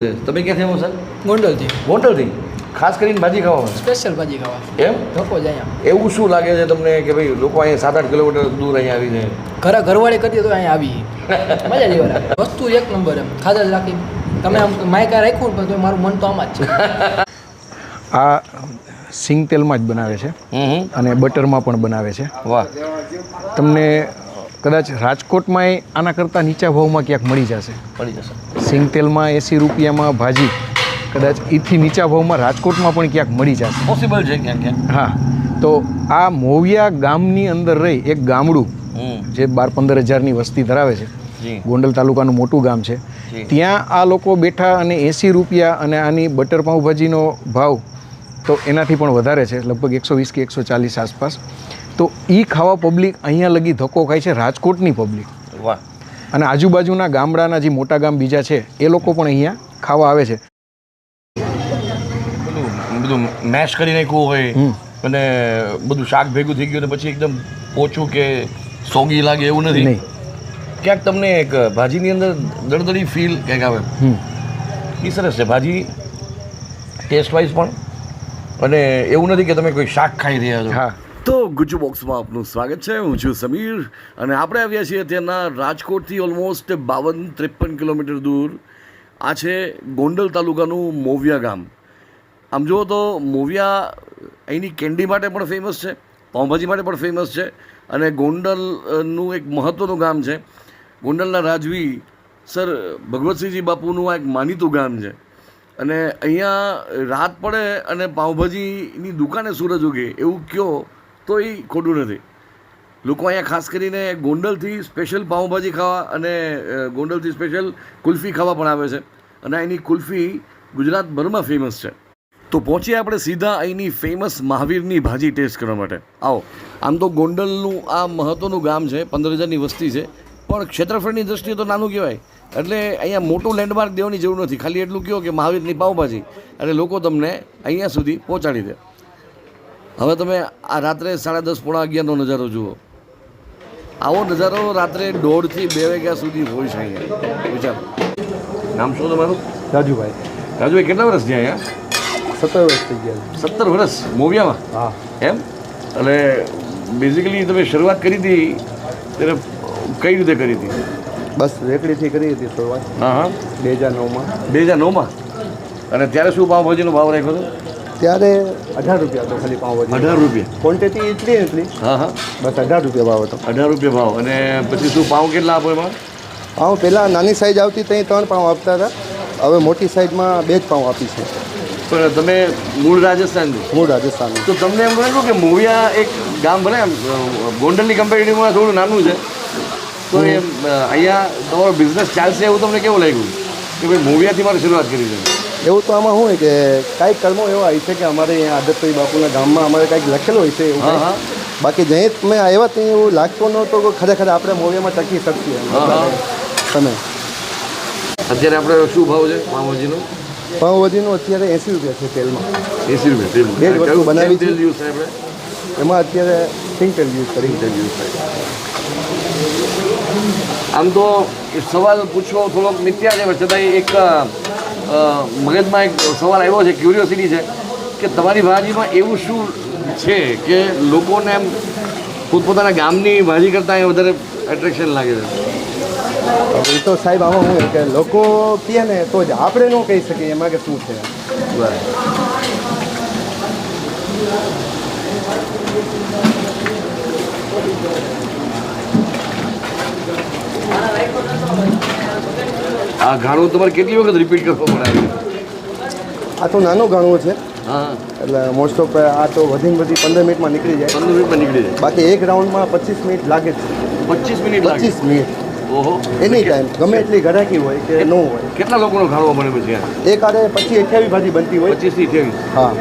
તમે ક્યાંથી આવો સર ગોંડલથી. ગોંડલથી? ખાસ કરીને ભાજી ખાવા સ્પેશિયલ ભાજી ખાવા એમ? ધક્કો જ અહીંયા. એવું શું લાગે છે તમને કે ભાઈ લોકો અહીંયા સાત આઠ કિલોમીટર દૂર અહીંયા આવીને? ઘરે ઘરવાળી કરીએ તો અહીંયા આવી. મજા જ વસ્તુ એક નંબર એમ. ખાધા જ રાખી. તમે આમ માયકા રાખ્યું પણ તો મારું મન તો આમાં જ છે. આ સિંગ તેલમાં જ બનાવે છે. હમ. અને બટરમાં પણ બનાવે છે. વાહ. તમને કદાચ રાજકોટમાંય આના કરતાં નીચા ભાવમાં ક્યાંક મળી જશે. મળી જશે. સિંગ તેલમાં એંસી રૂપિયામાં ભાજી. કદાચ એથી નીચા ભાવમાં રાજકોટમાં પણ ક્યાંક મળી જશે. પોસિબલ છે ક્યાંક ક્યાં હા. તો આ મોવિયા ગામની અંદર રહી એક ગામડું જે બાર પંદર હજારની વસ્તી ધરાવે છે. ગોંડલ તાલુકાનું મોટું ગામ છે. ત્યાં આ લોકો બેઠા અને એંસી રૂપિયા અને આની બટર પાઉંભાજીનો ભાવ તો એનાથી પણ વધારે છે લગભગ એકસો વીસ કે એકસો ચાલીસ આસપાસ. તો એ ખાવા પબ્લિક અહીંયા લગી ધક્કો ખાય છે રાજકોટની પબ્લિક વાહ. અને આજુબાજુના ગામડાના જે મોટા ગામ બીજા છે એ લોકો પણ અહીંયા ખાવા આવે છે. બધું બધું મેશ કરી નાખ્યું હોય અને બધું શાક ભેગું થઈ ગયું અને પછી એકદમ ઓછું કે સોગી લાગે એવું નથી. નહીં. ક્યાંક તમને એક ભાજીની અંદર દળદળી ફીલ ક્યાંક આવે? એ સરસ છે ભાજી ટેસ્ટ વાઇઝ પણ. અને એવું નથી કે તમે કોઈ શાક ખાઈ રહ્યા છો. હા. તો ગુજુ બોક્સમાં આપનું સ્વાગત છે. હું છું સમીર અને આપણે આવ્યા છીએ અત્યારના રાજકોટથી ઓલમોસ્ટ બાવન ત્રેપન કિલોમીટર દૂર. આ છે ગોંડલ તાલુકાનું મોવિયા ગામ. આમ જુઓ તો મોવિયા અહીંની કેન્ડી માટે પણ ફેમસ છે, પાઉંભાજી માટે પણ ફેમસ છે અને ગોંડલનું એક મહત્ત્વનું ગામ છે. ગોંડલના રાજવી સર ભગવતસિંહજી બાપુનું આ એક માનીતું ગામ છે. અને અહીંયા રાત પડે અને પાઉંભાજીની દુકાને સૂરજ ઉગે એવું કયો તો એ ખોટું નથી. લોકો અહીંયા ખાસ કરીને ગોંડલથી સ્પેશિયલ પાઉંભાજી ખાવા અને ગોંડલથી સ્પેશિયલ કુલ્ફી ખાવા પણ આવે છે. અને અહીંની કુલ્ફી ગુજરાતભરમાં ફેમસ છે. તો પહોંચીએ આપણે સીધા અહીંની ફેમસ મહાવીરની ભાજી ટેસ્ટ કરવા માટે. આવો. આમ તો ગોંડલનું આ મહત્ત્વનું ગામ છે, પંદર હજારની વસ્તી છે. પણ ક્ષેત્રફળની દ્રષ્ટિએ તો નાનું કહેવાય. એટલે અહીંયા મોટું લેન્ડમાર્ક દેવાની જરૂર નથી. ખાલી એટલું કહો કે મહાવીરની પાઉંભાજી. અને લોકો તમને અહીંયા સુધી પહોંચાડી દે. હવે તમે આ રાત્રે સાડા દસ પોણા અગિયારનો નજારો જુઓ. આવો નજારો રાત્રે દોઢથી બે વાગ્યા સુધી હોય છે અહીંયા વિચાર. નામ શું તમારું? રાજુભાઈ. રાજુભાઈ કેટલા વર્ષ છે અહીંયા? સત્તર વર્ષ થઈ ગયા સત્તર વર્ષ? મોવિયામાં? હા. એમ? એટલે બેઝિકલી તમે શરૂઆત કરી હતી ત્યારે કઈ રીતે કરી હતી? બસ રેકડીથી કરી હતી શરૂઆત. હા હા. બે હજાર નવમાં. બે હજાર નવમાં? અને ત્યારે શું પાવભાજીનો ભાવ રાખ્યો હતો? ત્યારે અઢાર રૂપિયા હતો ખાલી પાઉંભાજી અઢાર રૂપિયા? ક્વોન્ટિટી એટલી એટલી. હા હા. બસ અઢાર રૂપિયા ભાવ હતો. અઢાર રૂપિયા ભાવ. અને પછી શું પાઉં કેટલા આપો એમાં? પાઉં પહેલાં નાની સાઈઝ આવતી ત્યાં ત્રણ પાઉં આપતા હતા. હવે મોટી સાઈઝમાં બે જ પાઉં આપી છે. પણ તમે મૂળ રાજસ્થાનથી મૂળ રાજસ્થાનનું તો તમને એમ લાગ્યું કે મોવિયા એક ગામ ભલે એમ ગોંડલની કમ્પેરિટિવમાં થોડું નાનું છે. તો એ અહીંયા તમારો બિઝનેસ ચાલશે એવું તમને કેવું લાગ્યું? કે ભાઈ મોવિયાથી મારે શરૂઆત કરી છે. એવું તો આમાં શું હોય કે કાંઈક કર્મો એવા હોય છે કે અમારે અહીંયા આદતભાઈ બાપુના ગામમાં અમારે કાંઈક લખેલું હોય છે એવું હા, બાકી જઈ તમે આવ્યા ત્યાં એવું લાગતું નહોતું કે ખરેખર આપણે મૂવીમાં ટકી શકીએ. તમે? અત્યારે આપણે શું ભાવ છે પાવભાજીનો પાઉંભાજીનો અત્યારે એંસી રૂપિયા છે તેલમાં. એંસી રૂપિયા બે વસ્તુ બનાવી તેલ. યુઝ થાય આપણે? એમાં અત્યારે સિંગ તેલ યુઝ કરી. તેલ યુઝ થાય. આમ તો સવાલ પૂછવો થોડોક મિથ્યા છે છતાં એક મગજમાં એક સવાલ આવ્યો છે ક્યુરિયોસિટી છે કે તમારી ભાજીમાં એવું શું છે કે લોકોને એમ પોતપોતાના ગામની ભાજી કરતાં એ વધારે એટ્રેક્શન લાગે છે? એ તો સાહેબ આમાં શું કે લોકો કહે ને તો જ આપણે ન કહી શકીએ એમાં કે શું છે? આ ઘાણું તમારે કેટલી વખત રિપીટ કરવો પડે? આ તો નાનું ઘણું છે. હા. એટલે મોસ્ટ ઓફ આ તો વધીને બધી પંદર મિનિટમાં નીકળી જાય. પંદર મિનિટમાં નીકળી જાય. બાકી એક રાઉન્ડમાં પચીસ મિનિટ લાગે છે. પચીસ મિનિટ પચીસ મિનિટ. ઓહો. એની ટાઈમ ગમે એટલી ઘરાકી હોય કે ન હોય. કેટલા લોકોનો ખાણો બને પછી એક આડે પછી અઠ્યાવીસ ભાજી બનતી હોય. પચીસ અઠ્યાવીસ. હા.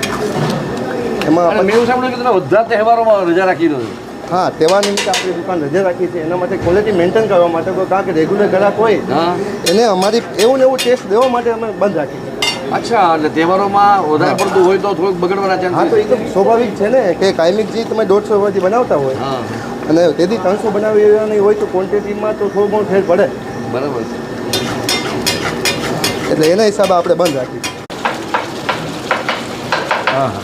એમાં મેં એવું સાંભળ્યું કે તમે બધા તહેવારોમાં રજા રાખી દો છો. હા તેવા નિમિત્તે આપણી દુકાન રજા રાખી છે એના માટે ક્વોલિટી મેન્ટેન કરવા માટે તો કારણ કે રેગ્યુલર ગ્રાહક હોય હા. એને અમારી એવું ને એવું ટેસ્ટ દેવા માટે અમે બંધ રાખી છે અચ્છા એટલે તહેવારોમાં વધારે પડતું હોય તો થોડુંક બગડવાના હા તો એ તો સ્વાભાવિક છે ને કે કાયમિક જે તમે દોઢસો ભાજી બનાવતા હોય હા. અને તેથી ત્રણસો બનાવી હોય તો ક્વોન્ટિટીમાં તો થોડું ઘણું ફેર પડે. બરાબર. છે એટલે એના હિસાબે આપણે બંધ રાખીએ હા હા.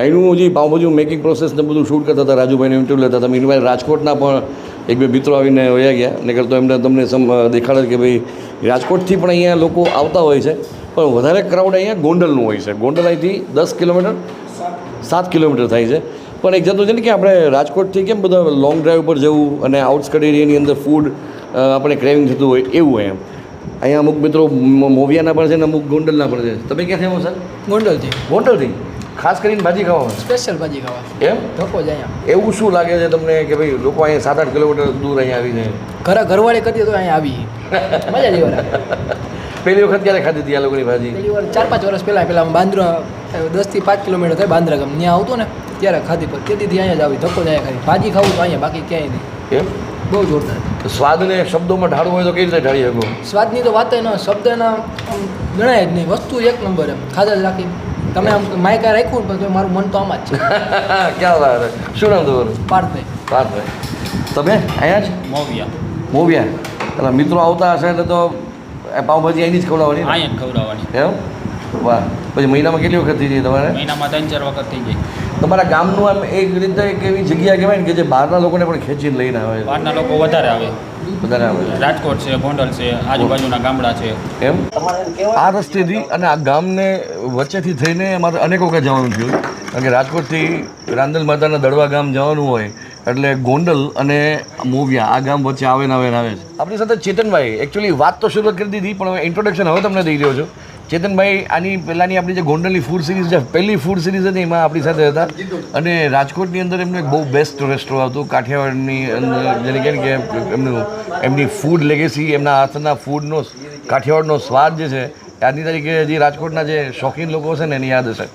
અહીંનું જે પાઉંભાજી મેકિંગ પ્રોસેસ ને બધું શૂટ કરતા હતા રાજુભાઈને ઇન્ટરવ્યૂ લેતા હતા. મીનવાઇલ રાજકોટના પણ એક બે મિત્રો આવીને વયા ગયા. નહીં તો એમને તમને સમ દેખાડે કે ભાઈ રાજકોટથી પણ અહીંયા લોકો આવતા હોય છે. પણ વધારે ક્રાઉડ અહીંયા ગોંડલનું હોય છે. ગોંડલ અહીંથી દસ કિલોમીટર સાત કિલોમીટર થાય છે. પણ એક જાતનું છે ને કે આપણે રાજકોટથી કેમ બધા લોંગ ડ્રાઈવ પર જવું અને આઉટસ્કટ એરિયાની અંદર ફૂડ આપણે ક્રેવિંગ થતું હોય એવું હોય એમ. અહીંયા અમુક મિત્રો મોવિયાના પણ છે ને અમુક ગોંડલના પણ છે. તમે ક્યાંથી આવો સર? ગોંડલથી. ગોંડલથી? ખાસ કરીને ભાજી ખાવા સ્પેશિયલ ભાજી ખાવા એમ? ધક્કો જ અહીંયા. એવું શું લાગે છે તમને કે ભાઈ લોકો અહીંયા સાત આઠ કિલોમીટર દૂર અહીંયા આવીને? ઘરે ઘરવાળે કરીએ તો અહીંયા આવી. મજા જ પહેલી વખત ક્યારે ખાધી હતી આ લોકોની ભાજી? પહેલી વાર ચાર પાંચ વર્ષ પહેલાં પહેલાં બાંદ્રા દસથી પાંચ કિલોમીટર થાય બાંદ્રા ગામ. ત્યાં આવતો ને ત્યારે ખાધી પર તેથી અહીંયા જ આવી. ધક્કો જ અહીંયા ખાધી. ભાજી ખાવું તો અહીંયા બાકી ક્યાંય નહીં. એમ? બહુ જોરદાર. સ્વાદને શબ્દોમાં ઢાળવું હોય તો કેવી રીતે ઢાળી શકો? સ્વાદની તો વાત એના શબ્દના ગણાય જ નહીં. વસ્તુ એક નંબર એમ. ખાધા જ રાખી. તમે આમ માયકા રાખ્યું પણ તો મારું મન તો આમાં જ છે. ક્યાં વાત શું નામ તમારું? પાર્થભાઈ પાર્થભાઈ તમે અહીંયા જ? મોવિયા. મોવિયા. એટલે મિત્રો આવતા હશે એટલે તો એ પાઉંભાજી અહીંની જ ખવડાવવાની અહીંયા જ ખવડાવવાની. એમ? વાહ. પછી મહિનામાં કેટલી વખત થઈ જાય તમારે? મહિનામાં ત્રણ ચાર વખત થઈ જાય. તમારા ગામનું આમ એક રીતે એક એવી જગ્યા કહેવાય ને કે જે બહારના લોકોને પણ ખેંચીને લઈને આવે બહારના લોકો વધારે આવે. રાજકોટ છે ગોંડલ છે આજુબાજુના ગામડા છે. એમ? આ રસ્તેથી અને આ ગામને વચ્ચેથી થઈને અમારે અનેક વખત જવાનું થયું. કારણ કે રાજકોટથી રાંદલ માતાના દડવા ગામ જવાનું હોય એટલે ગોંડલ અને મોવિયા આ ગામ વચ્ચે આવે ને આવે ને આવે છે. આપણી સાથે ચેતનભાઈ એકચ્યુઅલી વાત તો શરૂ કરી દીધી પણ ઇન્ટ્રોડક્શન હવે તમને દઈ રહ્યો છું. ચેતનભાઈ આની પહેલાંની આપણી જે ગોંડલની ફૂડ સિરીઝ છે પહેલી ફૂડ સિરીઝ હતી એમાં આપણી સાથે હતા. અને રાજકોટની અંદર એમનું એક બહુ બેસ્ટ રેસ્ટોરન્ટ હતું. કાઠિયાવાડની અંદર જેને કહે કે એમનું એમની ફૂડ લેગેસી એમના હાથના ફૂડનો કાઠિયાવાડનો સ્વાદ જે છે આજની તારીખે જે રાજકોટના જે શોખીન લોકો છે ને એની યાદ હશે.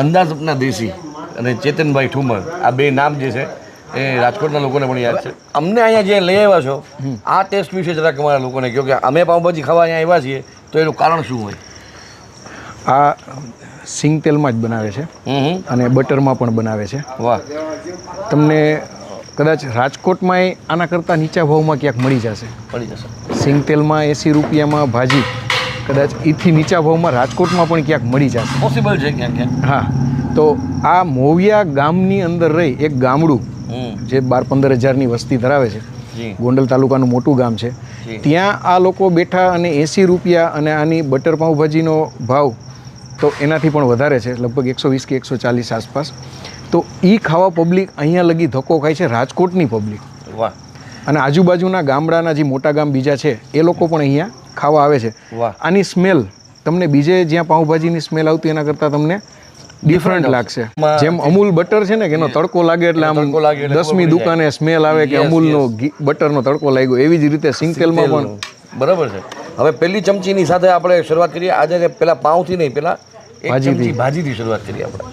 અંદાજના દેશી અને ચેતનભાઈ ઠુમર આ બે નામ જે છે એ રાજકોટના લોકોને પણ યાદ છે. અમને અહીંયા જે લઈ આવ્યા છો આ ટેસ્ટ વિશે જરાક અમારા લોકોને કહો કે અમે પાઉંભાજી ખાવા અહીંયા આવ્યા છીએ તો એનું કારણ શું હોય? આ સિંગ તેલમાં જ બનાવે છે. અને બટરમાં પણ બનાવે છે. વાહ. તમને કદાચ રાજકોટમાંય આના કરતાં નીચા ભાવમાં ક્યાંક મળી જશે. મળી જશે. સિંગ તેલમાં એંસી રૂપિયામાં ભાજી કદાચ એથી નીચા ભાવમાં રાજકોટમાં પણ ક્યાંક મળી જશે. પોસિબલ છે ક્યાંક ક્યાંક. હા. તો આ મોવિયા ગામની અંદર રહી એક ગામડું જે બાર પંદર હજારની વસ્તી ધરાવે છે. ગોંડલ તાલુકાનું મોટું ગામ છે. ત્યાં આ લોકો બેઠા અને એંસી રૂપિયા અને આની બટર પાઉંભાજીનો ભાવ તો એનાથી પણ વધારે છે લગભગ એકસો વીસ કે એકસો ચાલીસ આસપાસ. તો એ ખાવા પબ્લિક અહીંયા લગી ધક્કો ખાય છે રાજકોટની પબ્લિક. વાહ. અને આજુબાજુના ગામડાના જે મોટા ગામ બીજા છે એ લોકો પણ અહીંયા ખાવા આવે છે. વાહ. આની સ્મેલ તમને બીજે જ્યાં પાઉંભાજીની સ્મેલ આવતી એના કરતાં તમને ડિફરન્ટ લાગશે. જેમ અમૂલ બટર છે ને કે એનો તડકો લાગે એટલે આમ દસમી દુકાને સ્મેલ આવે કે અમૂલનો ઘી બટરનો તડકો લાગ્યો. એવી જ રીતે સિંગ તેલમાં પણ બરાબર છે. હવે પહેલી ચમચીની સાથે આપણે શરૂઆત કરીએ. આજે પેલા પાઉંથી નહીં પેલા ભાજીથી. ભાજીથી શરૂઆત કરીએ આપણે.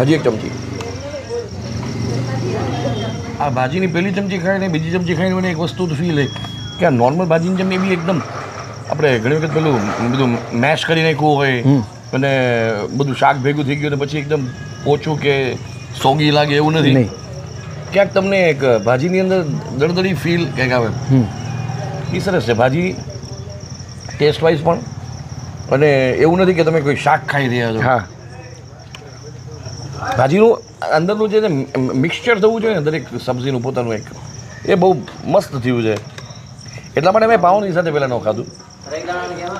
હજી એક ચમચી. આ ભાજીની પહેલી ચમચી ખાઈને બીજી ચમચી ખાઈને મને એક વસ્તુ ફી ફીલ કે આ નોર્મલ ભાજીની જેમ બી એકદમ આપણે ઘણી વખત પેલું બધું મેશ કરી નાખ્યું હોય અને બધું શાક ભેગું થઈ ગયું અને પછી એકદમ ઓછું કે સોગી લાગે એવું નથી. ક્યાંક તમને એક ભાજીની અંદર દળદળી ફીલ ક્યાંક આવે. એ સરસ છે ભાજી ટેસ્ટ વાઇઝ પણ. અને એવું નથી કે તમે કોઈ શાક ખાઈ રહ્યા છો. હા. ભાજીનું અંદરનું જે મિક્સચર થવું જોઈએ ને દરેક સબ્જીનું પોતાનું એક. એ બહુ મસ્ત થયું છે. એટલા માટે મેં પાઉની સાથે પહેલાં ન ખાધું.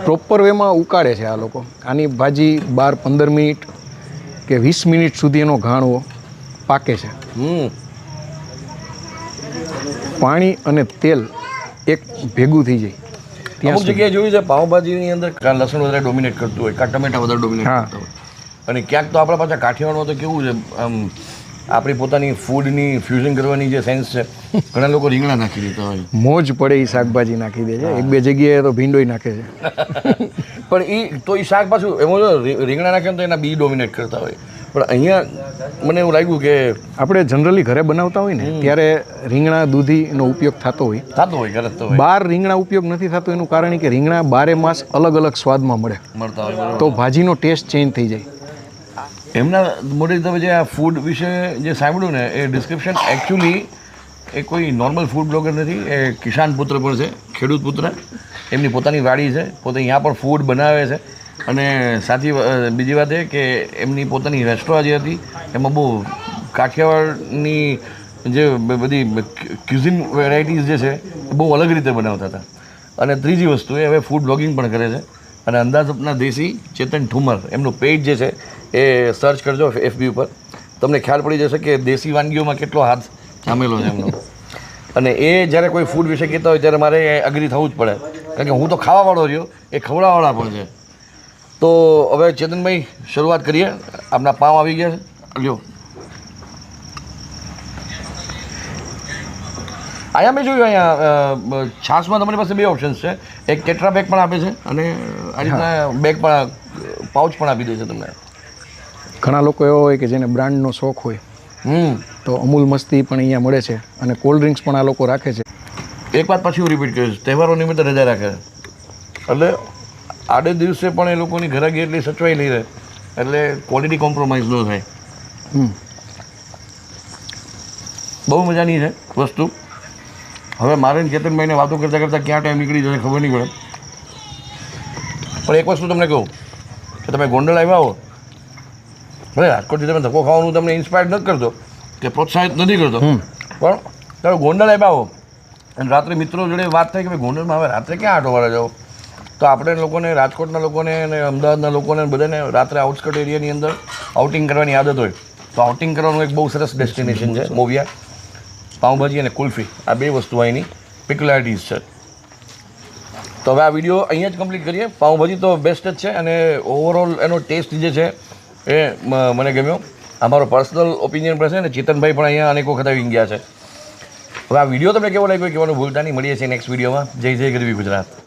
પ્રોપર વેમાં ઉકાળે છે આ લોકો. આની ભાજી બાર પંદર મિનિટ કે વીસ મિનિટ સુધી એનો ઘાણવો પાકે છે. પાણી અને તેલ એક ભેગું થઈ જાય. ત્યાં જગ્યાએ જોયું છે પાવભાજીની અંદર કાં લસણ વધારે ડોમિનેટ કરતું હોય કાં ટમેટા વધારે ડોમિનેટ. કરતા હોય. અને ક્યાંક તો આપણા પાછા કાઠિયાવાડમાં તો કેવું છે આમ આપણી પોતાની ફૂડની ફ્યુઝન કરવાની જે સેન્સ છે ઘણા લોકો રીંગણા નાખી દેતા હોય. મોજ પડે એ શાકભાજી નાખી દે છે. એક બે જગ્યાએ તો ભીંડોય નાખે છે. પણ એ તો એ શાક પાછું એમાં રીંગણા નાખે તો એના બી ડોમિનેટ કરતા હોય. પણ અહીંયા મને એવું લાગ્યું કે આપણે જનરલી ઘરે બનાવતા હોય ને ત્યારે રીંગણા દૂધીનો ઉપયોગ થતો હોય. થતો હોય ગરજ તો હોય. બાર રીંગણા ઉપયોગ નથી થતો એનું કારણ કે રીંગણા બારે માસ અલગ અલગ સ્વાદમાં મળે. મળતા હોય તો ભાજીનો ટેસ્ટ ચેન્જ થઈ જાય. એમના મોઢે તમે જે આ ફૂડ વિશે જે સાંભળ્યું ને, એ ડિસ્ક્રિપ્શન એકચ્યુઅલી એ કોઈ નોર્મલ ફૂડ બ્લોગર નથી, એ કિસાન પુત્ર પણ છે, ખેડૂત પુત્ર. એમની પોતાની વાડી છે, પોતે અહીંયા પણ ફૂડ બનાવે છે. અને સાથી બીજી વાત એ કે એમની પોતાની રેસ્ટોરાં જે હતી, એમાં બહુ કાઠિયાવાડની જે બધી ક્યુઝિન વેરાયટીઝ જે છે, એ બહુ અલગ રીતે બનાવતા હતા. અને ત્રીજી વસ્તુ એ હવે ફૂડ બ્લોગિંગ પણ કરે છે. અને અંદાજ અપના દેશી ચેતન ઠુમર, એમનું પેજ જે છે, એ સર્ચ કરજો એફબી ઉપર. તમને ખ્યાલ પડી જશે કે દેશી વાનગીઓમાં કેટલો હાથ જામેલો છે એમનો. અને એ જ્યારે કોઈ ફૂડ વિશે કહેતા હોય, ત્યારે મારે અગ્રી થવું જ પડે. કારણ કે હું તો ખાવાવાળો રહ્યો, એ ખવડાવવાળા પણ છે. તો હવે ચેતનભાઈ, શરૂઆત કરીએ. આપણા પાવ આવી ગયા છે. લ્યો. અહીંયા મેં જોયું, અહીંયા છાશમાં તમારી પાસે બે ઓપ્શન્સ છે. એક ટેટ્રા બેગ પણ આપે છે અને આ રીતના બેગ પણ પાઉચ પણ આપી દે છે તમને. ઘણા લોકો એવા હોય કે જેને બ્રાન્ડનો શોખ હોય. હમ. તો અમૂલ મસ્તી પણ અહીંયા મળે છે અને કોલ્ડ ડ્રિંક્સ પણ આ લોકો રાખે છે. એક વાત પછી હું રિપીટ કરીશ. તહેવારો નિમિત્તે રજા રાખે. એટલે આડે દિવસે પણ એ લોકોની ઘરાગી એટલી સચવાઈ લઈ રહે. એટલે ક્વોલિટી કોમ્પ્રોમાઇઝ ન થાય. હમ. બહુ મજાની છે વસ્તુ. હવે મારે ચેતનભાઈને વાતો કરતાં કરતાં ક્યાં ટાઈમ નીકળી જશે ખબર નહીં પડે. પણ એક વસ્તુ તમને કહું કે તમે ગોંડલ આવ્યા હો ભલે રાજકોટથી તમે ધક્કો ખાવાનું તમને ઇન્સ્પાયર નથી કરતો કે પ્રોત્સાહિત નથી કરતો પણ તમે ગોંડલ આવ્યા હો અને રાત્રે મિત્રો જોડે વાત થાય કે ભાઈ ગોંડલમાં હવે રાત્રે ક્યાં આટો વાળા જાઓ? તો આપણે લોકોને રાજકોટના લોકોને અને અમદાવાદના લોકોને બધાને રાત્રે આઉટસ્કટ એરિયાની અંદર આઉટિંગ કરવાની આદત હોય. તો આઉટિંગ કરવાનું એક બહુ સરસ ડેસ્ટિનેશન છે મોવિયા. પાઉંભાજી અને કુલ્ફી, આ બે વસ્તુ અહીંની પિક્યુલારિટીઝ છે. તો હવે આ વીડિયો અહીંયા જ કમ્પ્લીટ કરીએ. પાઉંભાજી તો બેસ્ટ જ છે અને ઓવરઓલ એનો ટેસ્ટ જે છે એ મને ગમ્યો. અમારો પર્સનલ ઓપિનિયન પણ છે ને ચેતનભાઈ પણ અહીંયા અનેક વખત આવી ગયા છે. હવે આ વીડિયો તમને કેવો લાગ્યો કહેવાનું ભૂલતા નહીં. મળીએ છીએ નેક્સ્ટ વિડીયોમાં જય જય ગરવી ગુજરાત.